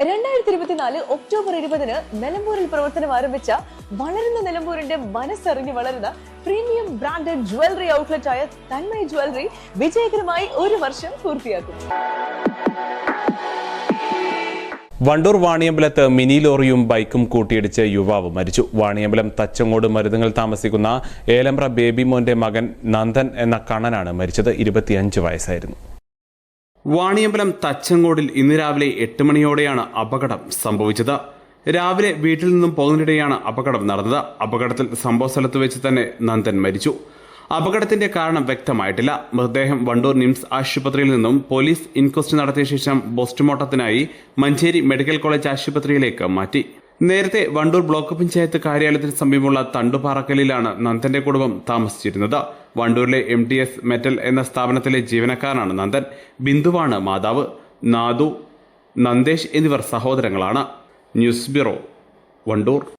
രണ്ടായിരത്തി ഇരുപത്തിനാല് ഒക്ടോബർ ഇരുപതിന് നിലമ്പൂരിൽ പ്രവർത്തനം ആരംഭിച്ച വളരുന്ന നിലമ്പൂരിന്റെ മനസ്സറിഞ്ഞ് വളരുന്ന പ്രീമിയം ബ്രാൻഡഡ് ജ്വല്ലറി ഔട്ട്ലെറ്റ് ആയ തന്മയ ജ്വല്ലറി വിജയകരമായി ഒരു വർഷം പൂർത്തിയാക്കും. വണ്ടൂർ വാണിയമ്പലത്ത് മിനി ലോറിയും ബൈക്കും കൂട്ടിയിടിച്ച് യുവാവ് മരിച്ചു. വാണിയമ്പലം തച്ചങ്ങോട് മരുതുങ്ങൾ താമസിക്കുന്ന ഏലമ്പ്ര ബേബി മോന്റെ മകൻ നന്ദൻ എന്ന കണ്ണനാണ് മരിച്ചത്. ഇരുപത്തിയഞ്ച് വയസ്സായിരുന്നു. വാണിയമ്പലം തച്ചങ്കോടിൽ ഇന്ന് രാവിലെ എട്ട് മണിയോടെയാണ് അപകടം സംഭവിച്ചത്. രാവിലെ വീട്ടിൽ നിന്നും പോകുന്നതിനിടെയാണ് അപകടം നടന്നത്. അപകടത്തിൽ സംഭവ സ്ഥലത്ത് വെച്ച് തന്നെ നന്ദൻ മരിച്ചു. അപകടത്തിന്റെ കാരണം വ്യക്തമായിട്ടില്ല. മൃതദേഹം വണ്ടൂർ നിംസ് ആശുപത്രിയിൽ നിന്നും പോലീസ് ഇൻക്വസ്റ്റ് നടത്തിയ ശേഷം പോസ്റ്റ്മോർട്ടത്തിനായി മഞ്ചേരി മെഡിക്കൽ കോളേജ് ആശുപത്രിയിലേക്ക് മാറ്റി. നേരത്തെ വണ്ടൂർ ബ്ലോക്ക് പഞ്ചായത്ത് കാര്യാലയത്തിന് സമീപമുള്ള തണ്ടുപാറക്കലിലാണ് നന്ദന്റെ കുടുംബം താമസിച്ചിരുന്നത്. വണ്ടൂരിലെ എം ടി എസ് മെറ്റൽ എന്ന സ്ഥാപനത്തിലെ ജീവനക്കാരനാണ് നന്ദൻ. ബിന്ദുവാണ് മാതാവ്. നാദു നന്ദേഷ് എന്നിവർ സഹോദരങ്ങളാണ്. News bureau Wandoor.